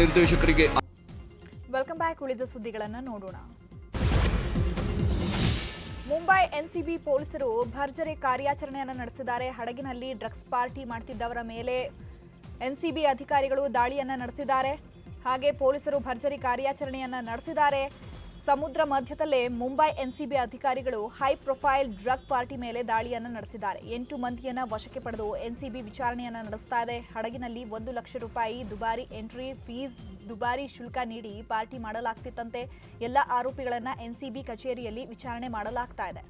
ನಿರ್ದೇಶಕರಿಗೆ welcome back ಉಳಿದ ಸುದ್ದಿಗಳನ್ನು ನೋಡೋಣ. ಮುಂಬೈ ಎನ್ಸಿಬಿ ಪೊಲೀಸರು ಭರ್ಜರಿ ಕಾರ್ಯಾಚರಣೆಯನ್ನು ನಡೆಸಿದ್ದಾರೆ. ಹಡಗಿನಲ್ಲಿ ಡ್ರಗ್ಸ್ ಪಾರ್ಟಿ ಮಾಡ್ತಿದ್ದವರ ಮೇಲೆ ಎನ್ಸಿಬಿ ಅಧಿಕಾರಿಗಳು ದಾಳಿಯನ್ನು ನಡೆಸಿದ್ದಾರೆ. ಹಾಗೆ ಪೊಲೀಸರು ಭರ್ಜರಿ ಕಾರ್ಯಾಚರಣೆಯನ್ನು ನಡೆಸಿದ್ದಾರೆ. ಸಮುದ್ರ ಮಧ್ಯದಲ್ಲೇ ಮುಂಬೈ ಎನ್ಸಿಬಿ ಅಧಿಕಾರಿಗಳು ಹೈ ಪ್ರೊಫೈಲ್ ಡ್ರಗ್ ಪಾರ್ಟಿ ಮೇಲೆ ದಾಳಿಯನ್ನು ನಡೆಸಿದ್ದಾರೆ. ಎಂಟು ಮಂದಿಯನ್ನು ವಶಕ್ಕೆ ಪಡೆದು ಎನ್ಸಿಬಿ ವಿಚಾರಣೆಯನ್ನು ನಡೆಸ್ತಾ ಇದೆ. ಹಡಗಿನಲ್ಲಿ ಒಂದು ಲಕ್ಷ ರೂಪಾಯಿ ದುಬಾರಿ ಎಂಟ್ರಿ ಫೀಸ್, ದುಬಾರಿ ಶುಲ್ಕ ನೀಡಿ ಪಾರ್ಟಿ ಮಾಡಲಾಗ್ತಿತ್ತಂತೆ. ಎಲ್ಲ ಆರೋಪಿಗಳನ್ನು ಎನ್ಸಿಬಿ ಕಚೇರಿಯಲ್ಲಿ ವಿಚಾರಣೆ ಮಾಡಲಾಗ್ತಾ ಇದೆ.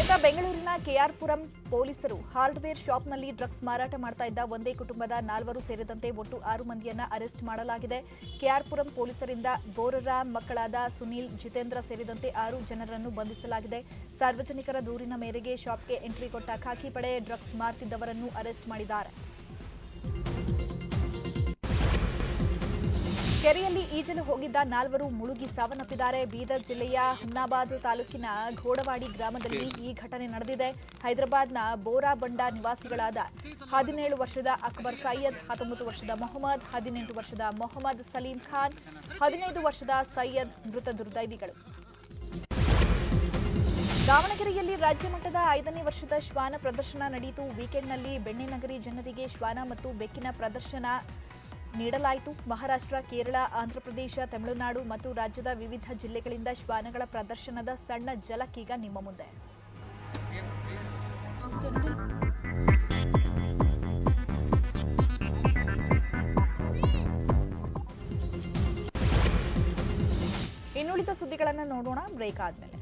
ಇತ್ತ ಬೆಂಗಳೂರಿನ ಕೆಆರ್ಪುರಂ ಪೊಲೀಸರು ಹಾರ್ಡ್ವೇರ್ ಶಾಪ್ನಲ್ಲಿ ಡ್ರಗ್ಸ್ ಮಾರಾಟ ಮಾಡ್ತಾ ಇದ್ದ ಒಂದೇ ಕುಟುಂಬದ ನಾಲ್ವರು ಸೇರಿದಂತೆ ಒಟ್ಟು ಆರು ಮಂದಿಯನ್ನ ಅರೆಸ್ಟ್ ಮಾಡಲಾಗಿದೆ. ಕೆಆರ್ಪುರಂ ಪೊಲೀಸರಿಂದ ಬೋರರ ಮಕ್ಕಳಾದ ಸುನೀಲ್, ಜಿತೇಂದ್ರ ಸೇರಿದಂತೆ ಆರು ಜನರನ್ನು ಬಂಧಿಸಲಾಗಿದೆ. ಸಾರ್ವಜನಿಕರ ದೂರಿನ ಮೇರೆಗೆ ಶಾಪ್ಗೆ ಎಂಟ್ರಿ ಕೊಟ್ಟ ಖಾಕಿ ಪಡೆ ಡ್ರಗ್ಸ್ ಮಾರ್ತಿದ್ದವರನ್ನು ಅರೆಸ್ಟ್ ಮಾಡಿದ್ದಾರೆ. ಕೆರೆಯಲ್ಲಿ ಈಜಲು ಹೋಗಿದ್ದ ನಾಲ್ವರು ಮುಳುಗಿ ಸಾವನ್ನಪ್ಪಿದ್ದಾರೆ. ಬೀದರ್ ಜಿಲ್ಲೆಯ ಹುನ್ನಾಬಾದ್ ತಾಲೂಕಿನ ಘೋಡವಾಡಿ ಗ್ರಾಮದಲ್ಲಿ ಈ ಘಟನೆ ನಡೆದಿದೆ. ಹೈದರಾಬಾದ್ನ ಬೋರಾಬಂಡ ನಿವಾಸಿಗಳಾದ ಹದಿನೇಳು ವರ್ಷದ ಅಕ್ಬರ್ ಸೈಯದ್, ಹತ್ತೊಂಬತ್ತು ವರ್ಷದ ಮೊಹಮ್ಮದ್, ಹದಿನೆಂಟು ವರ್ಷದ ಮೊಹಮ್ಮದ್ ಸಲೀಂ ಖಾನ್, ಹದಿನೈದು ವರ್ಷದ ಸೈಯದ್ ಮೃತ ದುರ್ದೈವಿಗಳು. ದಾವಣಗೆರೆಯಲ್ಲಿ ರಾಜ್ಯ ಮಟ್ಟದ ಐದನೇ ವರ್ಷದ ಶ್ವಾನ ಪ್ರದರ್ಶನ ನಡೆಯಿತು. ವೀಕೆಂಡ್ನಲ್ಲಿ ಬೆಣ್ಣೆನಗರಿ ಜನರಿಗೆ ಶ್ವಾನ ಮತ್ತು ಬೆಕ್ಕಿನ ಪ್ರದರ್ಶನ ನೀಡಲಾಯಿತು. ಮಹಾರಾಷ್ಟ್ರ, ಕೇರಳ, ಆಂಧ್ರಪ್ರದೇಶ, ತಮಿಳುನಾಡು ಮತ್ತು ರಾಜ್ಯದ ವಿವಿಧ ಜಿಲ್ಲೆಗಳಿಂದ ಶ್ವಾನಗಳ ಪ್ರದರ್ಶನದ ಸಣ್ಣ ಜಲಕೀಗ ನಿಮ್ಮ ಮುಂದೆ. ಇನ್ನುಳಿದ ಸುದ್ದಿಗಳನ್ನು ನೋಡೋಣ ಬ್ರೇಕ್ ಆದ್ಮೇಲೆ.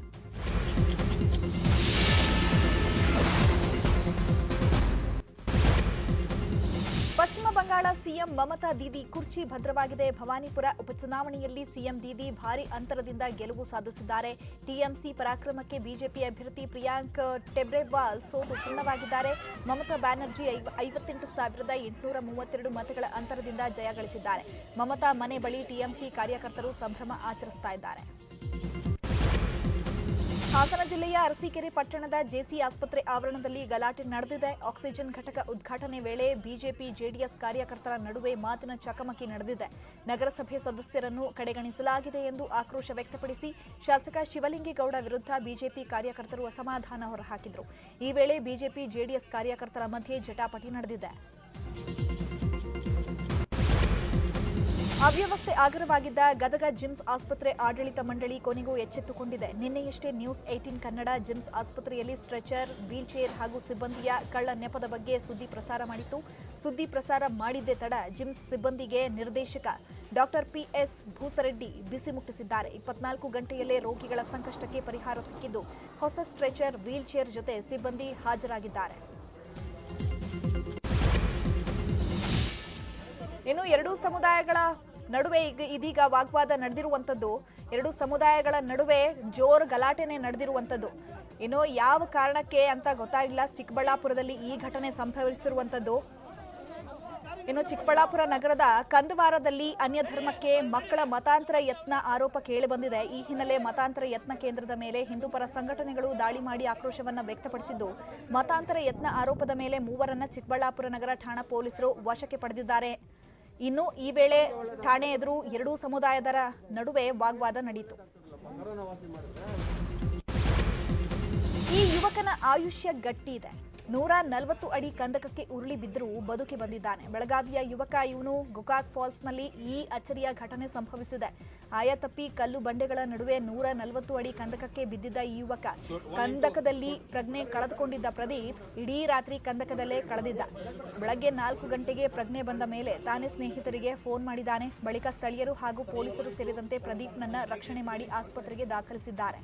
ಪಶ್ಚಿಮ ಬಂಗಾಳ ಸಿಎಂ ಮಮತಾ ದೀದಿ ಕುರ್ಚಿ ಭದ್ರವಾಗಿದೆ. ಭವಾನಿಪುರ ಉಪಚುನಾವಣೆಯಲ್ಲಿ ಸಿಎಂ ದೀದಿ ಭಾರಿ ಅಂತರದಿಂದ ಗೆಲುವು ಸಾಧಿಸಿದ್ದಾರೆ. ಟಿಎಂಸಿ ಪರಾಕ್ರಮಕ್ಕೆ ಬಿಜೆಪಿ ಅಭ್ಯರ್ಥಿ ಪ್ರಿಯಾಂಕ್ ಟೆಬ್ರೆವಾಲ್ ಸೋತು ಸುಣ್ಣವಾಗಿದ್ದಾರೆ. ಮಮತಾ ಬ್ಯಾನರ್ಜಿ ಐವ- ಐವತ್ತೆಂಟು ಸಾವಿರದ ಎಂಟುನೂರ ಮೂವತ್ತೆರಡು ಮತಗಳ ಅಂತರದಿಂದ ಜಯ ಗಳಿಸಿದ್ದಾರೆ. ಮಮತಾ ಮನೆ ಬಳಿ ಟಿಎಂಸಿ ಕಾರ್ಯಕರ್ತರು ಸಂಭ್ರಮ ಆಚರಿಸ್ತಾ ಹಾಸನ ಜಿಲ್ಲೆಯ ಅರಸೀಕೆರೆ ಪಟ್ಟಣದ ಜೆಸಿ ಆಸ್ಪತ್ರೆ ಆವರಣದಲ್ಲಿ ಗಲಾಟೆ ನಡೆದಿದೆ. ಆಕ್ಸಿಜನ್ ಘಟಕ ಉದ್ಘಾಟನೆ ವೇಳೆ ಬಿಜೆಪಿ ಜೆಡಿಎಸ್ ಕಾರ್ಯಕರ್ತರ ನಡುವೆ ಮಾತಿನ ಚಕಮಕಿ ನಡೆದಿದೆ. ನಗರಸಭೆ ಸದಸ್ಯರನ್ನು ಕಡೆಗಣಿಸಲಾಗಿದೆ ಎಂದು ಆಕ್ರೋಶ ವ್ಯಕ್ತಪಡಿಸಿ ಶಾಸಕ ಶಿವಲಿಂಗೇಗೌಡ ವಿರುದ್ಧ ಬಿಜೆಪಿ ಕಾರ್ಯಕರ್ತರು ಅಸಮಾಧಾನ ಹೊರಹಾಕಿದರು. ಈ ವೇಳೆ ಬಿಜೆಪಿ ಜೆಡಿಎಸ್ ಕಾರ್ಯಕರ್ತರ ಮಧ್ಯೆ ಜಟಾಪಟಿ ನಡೆದಿದೆ. ಅವ್ಯವಸ್ಥೆ ಆಗರವಾಗಿದ್ದ ಗದಗ ಜಿಮ್ಸ್ ಆಸ್ಪತ್ರೆ ಆಡಳಿತ ಮಂಡಳಿ ಕೊನೆಗೂ ಎಚ್ಚೆತ್ತುಕೊಂಡಿದೆ. ನಿನ್ನೆಯಷ್ಟೇ ನ್ಯೂಸ್ ಏಟೀನ್ ಕನ್ನಡ ಜಿಮ್ಸ್ ಆಸ್ಪತ್ರೆಯಲ್ಲಿ ಸ್ಟ್ರೆಚರ್ ವೀಲ್ಚೇರ್ ಹಾಗೂ ಸಿಬ್ಬಂದಿಯ ಕಳ್ಳ ನೆಪದ ಬಗ್ಗೆ ಸುದ್ದಿ ಪ್ರಸಾರ ಮಾಡಿತ್ತು. ಸುದ್ದಿ ಪ್ರಸಾರ ಮಾಡಿದ್ದೇ ತಡ ಜಿಮ್ಸ್ ಸಿಬ್ಬಂದಿಗೆ ನಿರ್ದೇಶಕ ಡಾಕ್ಟರ್ ಪಿಎಸ್ ಭೂಸರೆಡ್ಡಿ ಬಿಸಿ ಮುಟ್ಟಿಸಿದ್ದಾರೆ. ಇಪ್ಪತ್ನಾಲ್ಕು ಗಂಟೆಯಲ್ಲೇ ರೋಗಿಗಳ ಸಂಕಷ್ಟಕ್ಕೆ ಪರಿಹಾರ ಸಿಕ್ಕಿದ್ದು ಹೊಸ ಸ್ಟ್ರೆಚರ್ ವೀಲ್ಚೇರ್ ಜೊತೆ ಸಿಬ್ಬಂದಿ ಹಾಜರಾಗಿದ್ದಾರೆ. ಇನ್ನು ಎರಡೂ ಸಮುದಾಯಗಳ ನಡುವೆ ಈಗ ಇದೀಗ ವಾಗ್ವಾದ ನಡೆದಿರುವಂಥದ್ದು. ಎರಡು ಸಮುದಾಯಗಳ ನಡುವೆ ಜೋರು ಗಲಾಟೆನೆ ನಡೆದಿರುವಂಥದ್ದು. ಇನ್ನು ಯಾವ ಕಾರಣಕ್ಕೆ ಅಂತ ಗೊತ್ತಾಗಿಲ್ಲ. ಚಿಕ್ಕಬಳ್ಳಾಪುರದಲ್ಲಿ ಈ ಘಟನೆ ಸಂಭವಿಸಿರುವಂಥದ್ದು. ಇನ್ನು ಚಿಕ್ಕಬಳ್ಳಾಪುರ ನಗರದ ಕಂದವಾರದಲ್ಲಿ ಅನ್ಯ ಧರ್ಮಕ್ಕೆ ಮಕ್ಕಳ ಮತಾಂತರ ಯತ್ನ ಆರೋಪ ಕೇಳಿಬಂದಿದೆ ಈ ಹಿನ್ನೆಲೆ ಮತಾಂತರ ಯತ್ನ ಕೇಂದ್ರದ ಮೇಲೆ ಹಿಂದೂಪರ ಸಂಘಟನೆಗಳು ದಾಳಿ ಮಾಡಿ ಆಕ್ರೋಶವನ್ನು ವ್ಯಕ್ತಪಡಿಸಿದ್ದು. ಮತಾಂತರ ಯತ್ನ ಆರೋಪದ ಮೇಲೆ ಮೂವರನ್ನ ಚಿಕ್ಕಬಳ್ಳಾಪುರ ನಗರ ಠಾಣಾ ಪೊಲೀಸರು ವಶಕ್ಕೆ ಪಡೆದಿದ್ದಾರೆ. ಇನ್ನು ಈ ವೇಳೆ ಠಾಣೆ ಎದುರು ಎರಡೂ ಸಮುದಾಯದರ ನಡುವೆ ವಾಗ್ವಾದ ನಡೆಯಿತು ಈ ಯುವಕನ ಆಯುಷ್ಯ ಗಟ್ಟಿ ಇದೆ ನೂರ ನಲವತ್ತು ಅಡಿ ಕಂದಕಕ್ಕೆ ಉರುಳಿ ಬಿದ್ದರೂ ಬದುಕಿ ಬಂದಿದ್ದಾನೆ. ಬೆಳಗಾವಿಯ ಯುವಕ ಇವನು ಗೋಕಾಕ್ ಫಾಲ್ಸ್ನಲ್ಲಿ ಈ ಅಚ್ಚರಿಯ ಘಟನೆ ಸಂಭವಿಸಿದೆ. ಆಯತಪ್ಪಿ ಕಲ್ಲು ಬಂಡೆಗಳ ನಡುವೆ ನೂರ ನಲವತ್ತು ಅಡಿ ಕಂದಕಕ್ಕೆ ಬಿದ್ದಿದ್ದ ಈ ಯುವಕ ಕಂದಕದಲ್ಲಿ ಪ್ರಜ್ಞೆ ಕಳೆದುಕೊಂಡಿದ್ದ ಪ್ರದೀಪ್ ಇಡೀ ರಾತ್ರಿ ಕಂದಕದಲ್ಲೇ ಕಳೆದಿದ್ದ. ಬೆಳಗ್ಗೆ ನಾಲ್ಕು ಗಂಟೆಗೆ ಪ್ರಜ್ಞೆ ಬಂದ ಮೇಲೆ ತಾನೇ ಸ್ನೇಹಿತರಿಗೆ ಫೋನ್ ಮಾಡಿದ್ದಾನೆ. ಬಳಿಕ ಸ್ಥಳೀಯರು ಹಾಗೂ ಪೊಲೀಸರು ಸೇರಿದಂತೆ ಪ್ರದೀಪ್ನನ್ನ ರಕ್ಷಣೆ ಮಾಡಿ ಆಸ್ಪತ್ರೆಗೆ ದಾಖಲಿಸಿದ್ದಾರೆ.